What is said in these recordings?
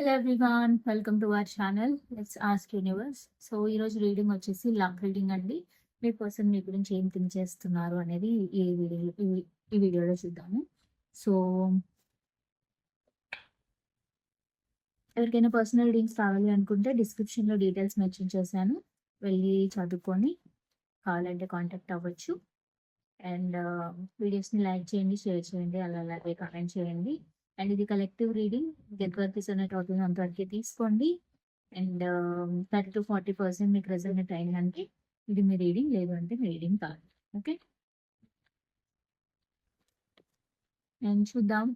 Hello everyone welcome to our channel let's ask universe so ఈరోజు reading వచ్చేసి love reading అండి. మీ person మీ గురించి ఏం థింక్ చేస్తున్నారు అనేది ఈ వీడియో ఈ- ఈ వీడియోలో చూద్దాము. సో ఎవరికైనా పర్సనల్ రీడింగ్స్ కావాలి అనుకుంటే డిస్క్రిప్షన్లో డీటెయిల్స్ మెన్షన్ చేశాను. వెళ్ళి చదువుకొని కావాలంటే కాంటాక్ట్ అవ్వచ్చు. అండ్ వీడియోస్ని లైక్ చేయండి షేర్ చేయండి అలా అలాగే కామెంట్ చేయండి. అండ్ ఇది collective reading get work resonate అవుతుంది అంతవరకు తీసుకోండి and thirty to forty percent మీకు రెసనేట్ అయిందంటే ఇది మీ రీడింగ్ లేదు అంటే మీ రీడింగ్ కాదు ఓకే అండ్ చూద్దాం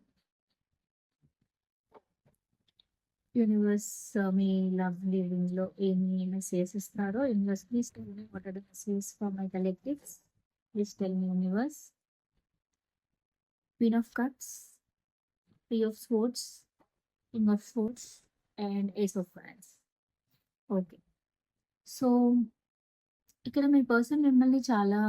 యూనివర్స్ మీ లవ్ లివింగ్లో ఏమి మెసేజ్ ఇస్తారో universe please tell me what are the message for my collectives please tell me universe queen of cups Three of Swords, King of Swords, and Ace of Wands. Okay so ఇక్కడ మీ person మిమ్మల్ని చాలా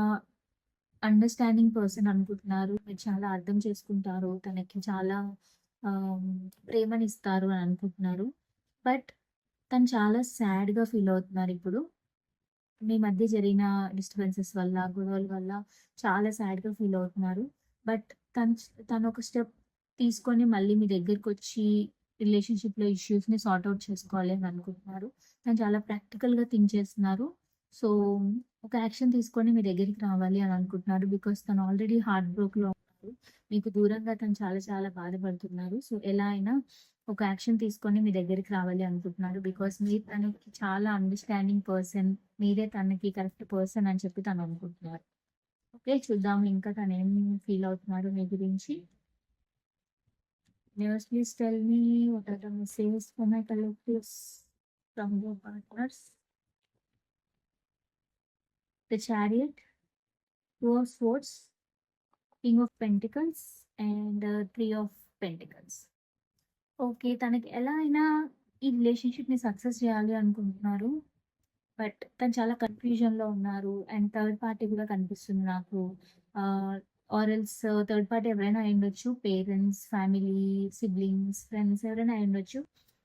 understanding person అనుకుంటున్నారు. మీరు చాలా అర్థం చేసుకుంటారు. తనకి చాలా ప్రేమని ఇస్తారు అని అనుకుంటున్నారు. బట్ తను చాలా సాడ్గా ఫీల్ అవుతున్నారు ఇప్పుడు. మీ మధ్య జరిగిన డిస్టర్బెన్సెస్ వల్ల గొడవల వల్ల చాలా సాడ్గా ఫీల్ అవుతున్నారు. బట్ తను తను ఒక స్టెప్ తీసుకొని మళ్ళీ మీ దగ్గరికి వచ్చి రిలేషన్షిప్లో ఇష్యూస్ని సార్ట్ అవుట్ చేసుకోవాలి అని అనుకుంటున్నారు. తను చాలా ప్రాక్టికల్గా థింక్ చేస్తున్నారు. సో ఒక యాక్షన్ తీసుకొని మీ దగ్గరికి రావాలి అని అనుకుంటున్నారు. బికాస్ తను ఆల్రెడీ హార్ట్ బ్రోక్లో ఉన్నారు. మీకు దూరంగా తను చాలా చాలా బాధపడుతున్నారు. సో ఎలా అయినా ఒక యాక్షన్ తీసుకొని మీ దగ్గరికి రావాలి అనుకుంటున్నారు. బికాస్ మీరు తనకి చాలా అండర్స్టాండింగ్ పర్సన్ మీరే తనకి కరెక్ట్ పర్సన్ అని చెప్పి తను అనుకుంటున్నారు. ఓకే చూద్దాం. ఇంకా తను ఏం ఫీల్ అవుతున్నారు మీ గురించి. News, please tell me what are the messages for my collectives from your partners. The Chariot, Two of Swords, King of Pentacles, and uh, Three of Pentacles. Okay తనకి ఎలా అయినా ఈ రిలేషన్షిప్ని సక్సెస్ చేయాలి అనుకుంటున్నారు బట్ తను చాలా కన్ఫ్యూజన్లో ఉన్నారు అండ్ థర్డ్ పార్టీ కూడా కనిపిస్తుంది నాకు ఆర్ఎల్స్ థర్డ్ పార్టీ ఎవరైనా అయి ఉండొచ్చు. పేరెంట్స్ ఫ్యామిలీ సిబ్లింగ్స్ ఫ్రెండ్స్ ఎవరైనా అయి ఉండొచ్చు.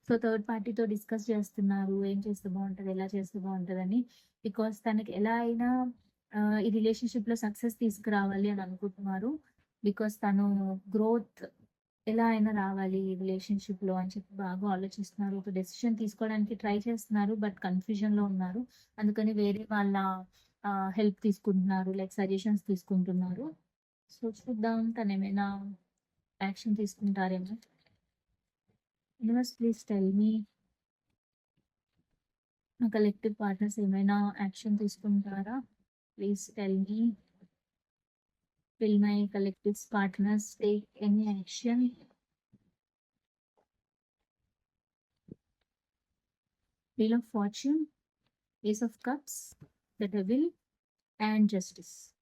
సో థర్డ్ పార్టీతో డిస్కస్ చేస్తున్నారు. ఏం చేస్తే బాగుంటుంది? ఎలా చేస్తే బాగుంటుంది అని బికాస్ తనకి ఎలా అయినా ఈ ఈ రిలేషన్షిప్లో సక్సెస్ తీసుకురావాలి అని అనుకుంటున్నారు. బికాస్ తను గ్రోత్ ఎలా అయినా రావాలి ఈ రిలేషన్షిప్లో అని చెప్పి బాగా ఆలోచిస్తున్నారు. ఒక డెసిషన్ తీసుకోవడానికి ట్రై చేస్తున్నారు బట్ కన్ఫ్యూజన్లో ఉన్నారు. అందుకని వేరే వాళ్ళ హెల్ప్ తీసుకుంటున్నారు లైక్ సజెషన్స్ తీసుకుంటున్నారు. సో చూద్దాం తను ఏమైనా యాక్షన్ తీసుకుంటారేమో యూనివర్స్ ప్లీజ్ టెల్ మీ నా కలెక్టివ్ పార్ట్నర్స్ ఏమైనా యాక్షన్ తీసుకుంటారా please tell me will my collective partners take any action Wheel of Fortune, Ace of Cups, the Devil, and Justice.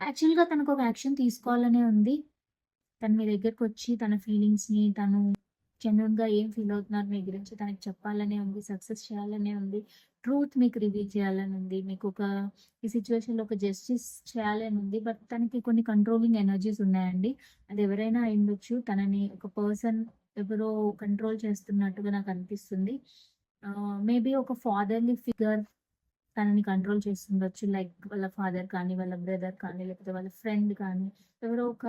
యాక్చువల్గా తనకు ఒక యాక్షన్ తీసుకోవాలనే ఉంది. తను మీ దగ్గరకు వచ్చి తన ఫీలింగ్స్ని తను జెన్యున్గా ఏం ఫీల్ అవుతున్నారు మీ గురించి తనకి చెప్పాలనే ఉంది సక్సెస్ చేయాలనే ఉంది. ట్రూత్ మీకు రివీల్ చేయాలని ఉంది. మీకు ఒక ఈ సిచ్యువేషన్లో ఒక జస్టిస్ చేయాలని ఉంది. బట్ తనకి కొన్ని కంట్రోలింగ్ ఎనర్జీస్ ఉన్నాయండి. అది ఎవరైనా అయి ఉండొచ్చు తనని ఒక పర్సన్ ఎవరో కంట్రోల్ చేస్తున్నట్టుగా నాకు అనిపిస్తుంది. మేబీ ఒక ఫాదర్లీ ఫిగర్ తనని కంట్రోల్ చేస్తుండొచ్చు. లైక్ వాళ్ళ ఫాదర్ కానీ వాళ్ళ బ్రదర్ కానీ లేకపోతే వాళ్ళ ఫ్రెండ్ కానీ. ఎవరో ఒక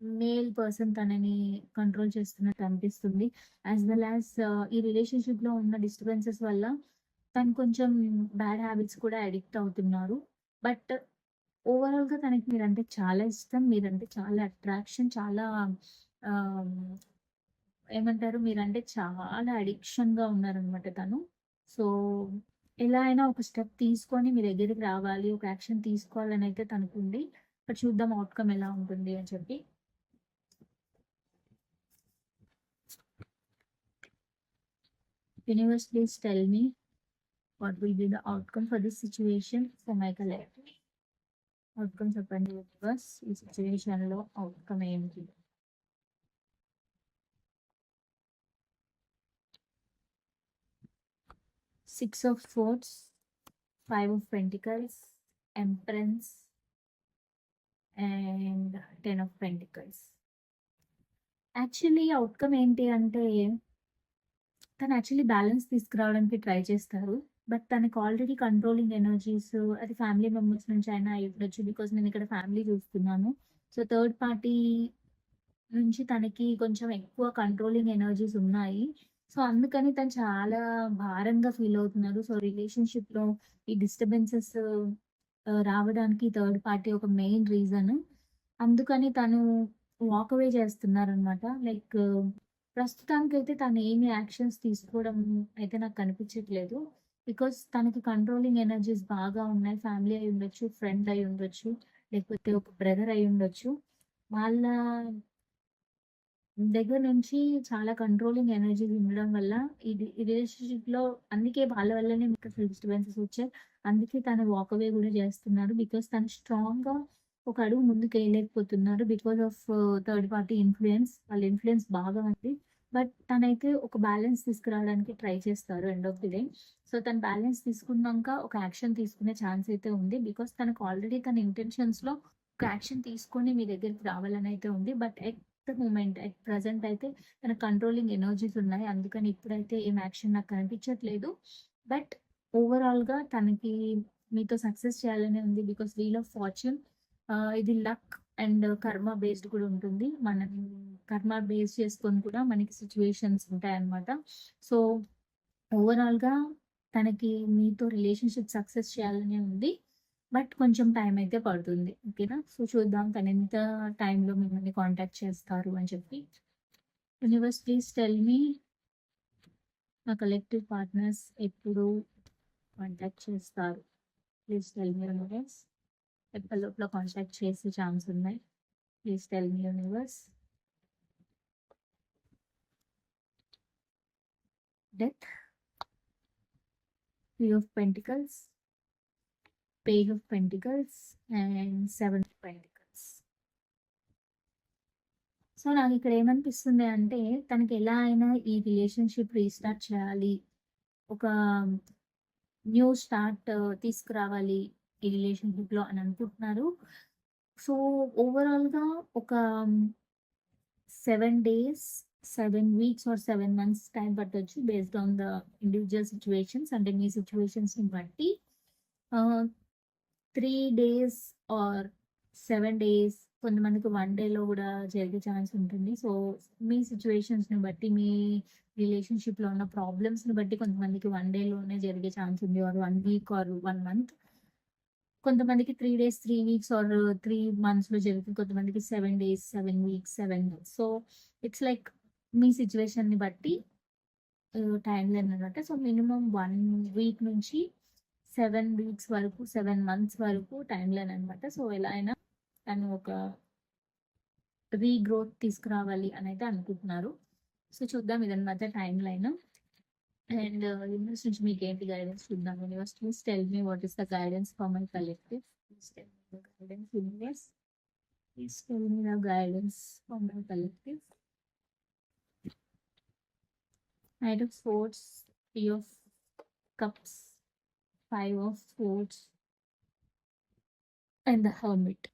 మేల్ పర్సన్ తనని కంట్రోల్ చేస్తున్నట్టు అనిపిస్తుంది. యాజ్ వెల్ యాజ్ ఈ రిలేషన్షిప్లో ఉన్న డిస్టర్బెన్సెస్ వల్ల తను కొంచెం బ్యాడ్ హ్యాబిట్స్ కూడా అడిక్ట్ అవుతున్నారు. బట్ ఓవరాల్గా తనకి మీరంటే చాలా ఇష్టం. మీరంటే చాలా అట్రాక్షన్ చాలా um, ఏమంటారు? మీరంటే చాలా అడిక్షన్గా ఉన్నారనమాట తను. సో ఎలా అయినా ఒక స్టెప్ తీసుకొని మీ దగ్గరికి రావాలి ఒక యాక్షన్ తీసుకోవాలని అయితే తనకుంది. బట్ చూద్దాం అవుట్కమ్ ఎలా ఉంటుంది అని చెప్పి. Universe please tell me what will be the outcome for this situation for my collect outcome చెప్పండి యూనివర్స్ ఈ సిచ్యువేషన్లో అవుట్కమ్ ఏంటి? Six of sports five of pentacles empress and ten of pentacles actually outcome ఏంటి అంటే తను actually balance తీసుకురావడానికి try చేస్తారు. But తనకి ఆల్రెడీ కంట్రోలింగ్ ఎనర్జీస్ అది ఫ్యామిలీ మెంబర్స్ నుంచి అయినా అయ్యుండొచ్చు. బికాజ్ ఇక్కడ ఫ్యామిలీ చూస్తున్నాను. సో, థర్డ్ పార్టీ నుంచి తనకి కొంచెం ఎక్కువ కంట్రోలింగ్ ఎనర్జీస్ ఉన్నాయి. సో, అందుకని తను చాలా భారంగా ఫీల్ అవుతున్నారు. సో, రిలేషన్‌షిప్‌లో ఈ డిస్టర్బెన్సెస్ రావడానికి థర్డ్ పార్టీ ఒక మెయిన్ రీజన్. అందుకని తను వాక్ అవే చేస్తున్నారనమాట. లైక్ ప్రస్తుతానికి అయితే తను ఏమి యాక్షన్స్ తీసుకోవడం అయితే నాకు కనిపించట్లేదు. బికాస్ తనకి కంట్రోలింగ్ ఎనర్జీస్ బాగా ఉన్నాయి. ఫ్యామిలీ అయి ఉండొచ్చు ఫ్రెండ్ అయి ఉండొచ్చు లేకపోతే ఒక బ్రదర్ అయి ఉండొచ్చు వాళ్ళ దగ్గర నుంచి చాలా కంట్రోలింగ్ ఎనర్జీ ఉండడం వల్ల ఇది రిలేషన్షిప్లో అందుకే వాళ్ళ వల్లనే మీకు అసలు డిస్టర్బెన్సెస్ వచ్చాయి. అందుకే తను వాక్ అవే కూడా చేస్తున్నారు. బికాస్ తను స్ట్రాంగ్‌గా ఒక అడుగు ముందుకు వేయలేకపోతున్నారు because of third party influence వాళ్ళ ఇన్ఫ్లుయెన్స్ బాగా ఉంది. బట్ తనైతే ఒక బ్యాలెన్స్ తీసుకురావడానికి ట్రై చేస్తారు end of the day. So, తను బ్యాలెన్స్ తీసుకున్నాక ఒక యాక్షన్ తీసుకునే ఛాన్స్ అయితే ఉంది. బికాజ్ తనకు ఆల్రెడీ తన ఇంటెన్షన్స్‌లో ఒక యాక్షన్ తీసుకొని మీ దగ్గరికి రావాలని అయితే ఉంది. బట్ మూమెంట్ అట్ ప్రెజెంట్ అయితే తన కంట్రోలింగ్ ఎనర్జీస్ ఉన్నాయి. అందుకని ఇప్పుడైతే ఏం యాక్షన్ నాకు కనిపించట్లేదు. బట్ ఓవరాల్‌గా తనకి మీతో సక్సెస్ చేయాలనే ఉంది. బికాస్ వీల్ ఆఫ్ ఫార్చ్యూన్ ఇది లక్ అండ్ కర్మ బేస్డ్ కూడా ఉంటుంది. మనం కర్మ బేస్ చేసుకొని కూడా మనకి సిట్యుయేషన్స్ ఉంటాయన్నమాట. సో, ఓవరాల్‌గా తనకి మీతో రిలేషన్‌షిప్ సక్సెస్ చేయాలనే ఉంది. బట్ కొంచెం టైం అయితే పడుతుంది. ఓకేనా? సో, చూద్దాం తను ఎంత టైంలో మిమ్మల్ని కాంటాక్ట్ చేస్తారు అని చెప్పి. యూనివర్స్ ప్లీజ్ టెల్ మీ మా కలెక్టివ్ పార్ట్నర్స్ ఎప్పుడు కాంటాక్ట్ చేస్తారు? Please tell me universe. ఎప్పటి లోపల కాంటాక్ట్ చేసే ఛాన్స్ ఉన్నాయి. Please tell me universe. Death. Three of pentacles. Page of pentacles and seven of pentacles so, ఇక్కడ ఏమనిపిస్తుంది అంటే తనకి ఎలా అయినా ఈ రిలేషన్‌షిప్ రీస్టార్ట్ చేయాలి. ఒక న్యూ స్టార్ట్ uh, తీసుకురావాలి ఈ రిలేషన్‌షిప్‌లో అని అనుకుంటున్నారు. సో, ఓవరాల్‌గా ఒక seven days, seven weeks or seven months time పట్టొచ్చు. Based on the individual situations అంటే మీ సిచ్యువేషన్స్ని బట్టి. Uh, three days or seven days కొంతమందికి వన్ డేలో కూడా జరిగే ఛాన్స్ ఉంటుంది. సో, మీ సిచ్యువేషన్స్ని బట్టి మీ రిలేషన్‌షిప్‌లో ఉన్న ప్రాబ్లమ్స్‌ని బట్టి కొంతమందికి వన్ డేలోనే జరిగే ఛాన్స్ ఉంది. Or one week or one month. కొంతమందికి three days, three weeks or three మంత్స్‌లో జరుగుతుంది. కొంతమందికి seven days, seven weeks, seven so, it's like మీ సిచ్యువేషన్ని బట్టి టైం టైమ్ లైన్ అన్నమాట. సో, మినిమమ్ వన్ వీక్ నుంచి సెవెన్ వీక్స్ వరకు, సెవెన్ మంత్స్ వరకు టైం లైన్ అన్నమాట. సో, ఎలా అయినా తను ఒక రీగ్రోత్ తీసుకురావాలి అని అయితే అనుకుంటున్నారు. సో, చూద్దాం ఇదన్నమాట time line. And uh, universe నుంచి మీకు ఏంటి గైడెన్స్ చూద్దాం. Universe please tell me what is the guidance for my collective. Please tell me the guidance universe. Please tell me the guidance for my collective. Knight of sports three of cups, five of sports and the hermit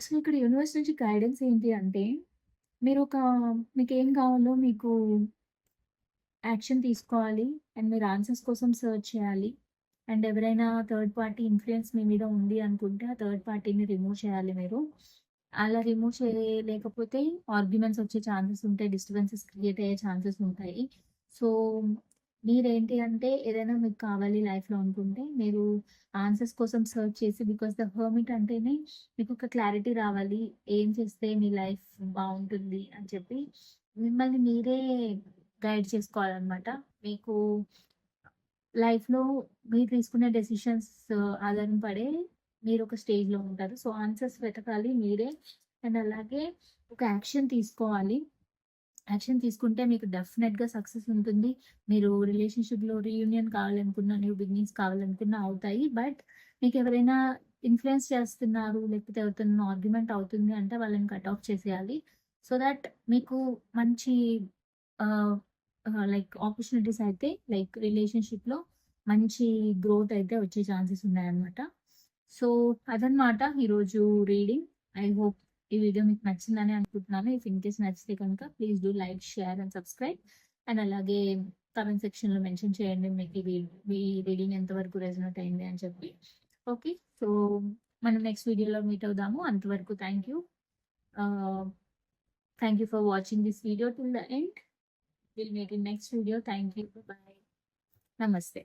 so, ఇక్కడ universe నుంచి guidance ఏంటి అంటే మీరు ఒక మీకు ఏం కావాలో మీకు యాక్షన్ తీసుకోవాలి. అండ్ మీరు ఆన్సర్స్ కోసం సెర్చ్ చేయాలి. అండ్ ఎవరైనా థర్డ్ పార్టీ ఇన్ఫ్లుయెన్స్ మీ మీద ఉంది అనుకుంటే ఆ థర్డ్ పార్టీని రిమూవ్ చేయాలి మీరు. అలా రిమూవ్ చేయలేకపోతే ఆర్గ్యుమెంట్స్ వచ్చే ఛాన్సెస్ ఉంటాయి. డిస్టర్బెన్సెస్ క్రియేట్ అయ్యే ఛాన్సెస్ ఉంటాయి. సో, మీరేంటి అంటే ఏదైనా మీకు కావాలి లైఫ్‌లో అనుకుంటే మీరు ఆన్సర్స్ కోసం సర్చ్ చేసి బికాస్ ద హర్మిట్ అంటేనే మీకు ఒక క్లారిటీ రావాలి. ఏం చేస్తే మీ లైఫ్ బాగుంటుంది అని చెప్పి మిమ్మల్ని మీరే గైడ్ చేసుకోవాలన్నమాట. మీకు లైఫ్‌లో మీరు తీసుకునే డెసిషన్స్ ఆధారం పడే మీరు ఒక స్టేజ్‌లో ఉంటారు. సో, ఆన్సర్స్ వెతకాలి మీరే. అండ్ అలాగే ఒక యాక్షన్ తీసుకోవాలి. యాక్షన్ తీసుకుంటే మీకు డెఫినెట్గా సక్సెస్ ఉంటుంది. మీరు రిలేషన్‌షిప్‌లో రీయూనియన్ కావాలనుకున్న, న్యూ బిగినింగ్స్ కావాలనుకున్న అవుతాయి. బట్ మీకు ఎవరైనా ఇన్ఫ్లుయెన్స్ చేస్తున్నారు లేకపోతే ఎవరితో ఆర్గ్యుమెంట్ అవుతుంది అంటే వాళ్ళని కట్ ఆఫ్ చేసేయాలి. సో దట్ మీకు మంచి లైక్ ఆపర్చునిటీస్ అయితే లైక్ రిలేషన్‌షిప్‌లో మంచి గ్రోత్ అయితే వచ్చే ఛాన్సెస్ ఉన్నాయన్నమాట. సో, అదన్నమాట ఈరోజు రీడింగ్. ఐ హోప్ ఈ వీడియో మీకు నచ్చిందని అనుకుంటున్నాను. ఇఫ్ ఇన్ కేస్ నచ్చితే కనుక please do like share and subscribe and అలాగే కమెంట్ సెక్షన్లో మెన్షన్ చేయండి మీకు ఈ ఈ రీడింగ్ ఎంతవరకు రెజనేట్ అయింది అని చెప్పి. ఓకే సో మనం నెక్స్ట్ వీడియోలో మీట్ అవుదాము. అంతవరకు thank you thank you for watching this video till the end will make in next video thank you bye నమస్తే